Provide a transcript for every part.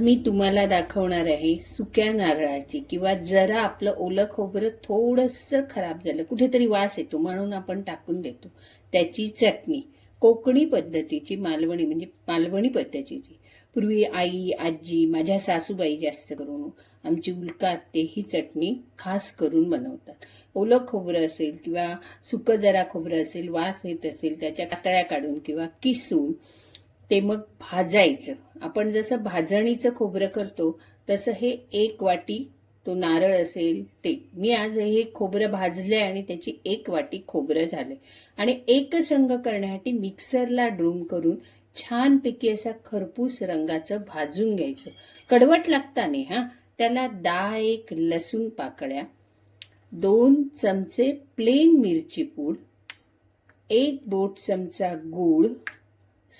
मी तुम्हाला दाखवणार आहे सुक्या नारळाची किंवा जरा आपलं ओलं खोबरं थोडंसं खराब झालं कुठेतरी वास येतो म्हणून आपण टाकून देतो. त्याची चटणी कोकणी पद्धतीची मालवणी म्हणजे मालवणी पद्धतीची. पूर्वी आई आजी माझ्या सासूबाई जास्त करून आमची उलका आत्ते ही चटणी खास करून बनवतात. ओलं खोबरं असेल किंवा सुकं जरा खोबरं असेल वास येत असेल त्याच्या कातळ्या काढून किंवा किसून ते मग भाजायचं. आपण जसं भाजणीचं खोबरं करतो तसं हे एक वाटी तो नारळ असेल ते. मी आज हे खोबरं भाजले आणि त्याची एक वाटी खोबरं झाले आणि एक संघ करण्यासाठी मिक्सरला ड्रूम करून छानपैकी असा खरपूस रंगाचं भाजून घ्यायचं. कडवट लागता नाही हा. त्याला दहा एक लसूण पाकळ्या दोन चमचे प्लेन मिरची पूड एक बोट चमचा गूळ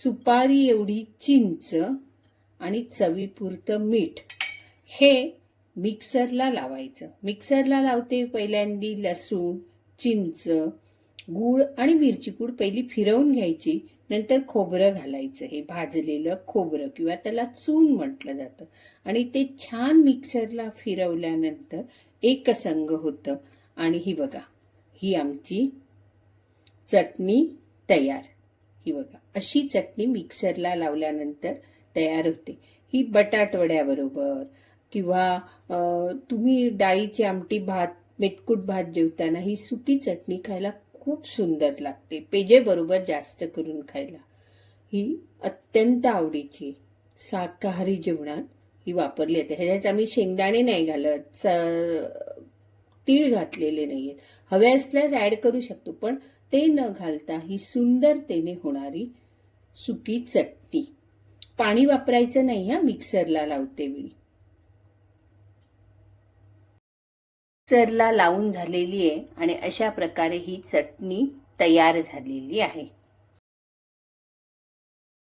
सुपारी एवढी चिंच आणि चवीपुरतं मीठ. हे मिक्सरला लावायचं. मिक्सरला लावते पहिल्यांदी लसूण चिंच गूळ आणि मिरची पूड पहिली फिरवून घ्यायची. नंतर खोबरं घालायचं. हे भाजलेलं खोबरं किंवा त्याला चून म्हटलं जातं. आणि ते छान मिक्सरला फिरवल्यानंतर एकसंग होतं. आणि ही बघा ही आमची चटणी तयार. ही बघा. अशी चटणी मिक्सरला लावल्यानंतर तयार होते. ही बटाटवड्याबरोबर किंवा तुम्ही डाळीची आमटी भात मेटकूट भात जेवताना ही सुकी चटणी खायला खूप सुंदर लागते. पेजेबरोबर जास्त करून खायला. ही अत्यंत आवडीची शाकाहारी जेवणात ही वापरली जाते. ह्याच्यात आम्ही शेंगदाणे नाही घालत तीळ घातलेले नाहीयेत. हवे असल्यास ऍड करू शकतो पण ते न घालता ही सुंदरतेने होणारी सुकी चटणी. पाणी वापरायचं नाही हा मिक्सरला लावते वेळी मिक्सरला लावून झालेली आहे आणि अशा प्रकारे ही चटणी तयार झालेली आहे.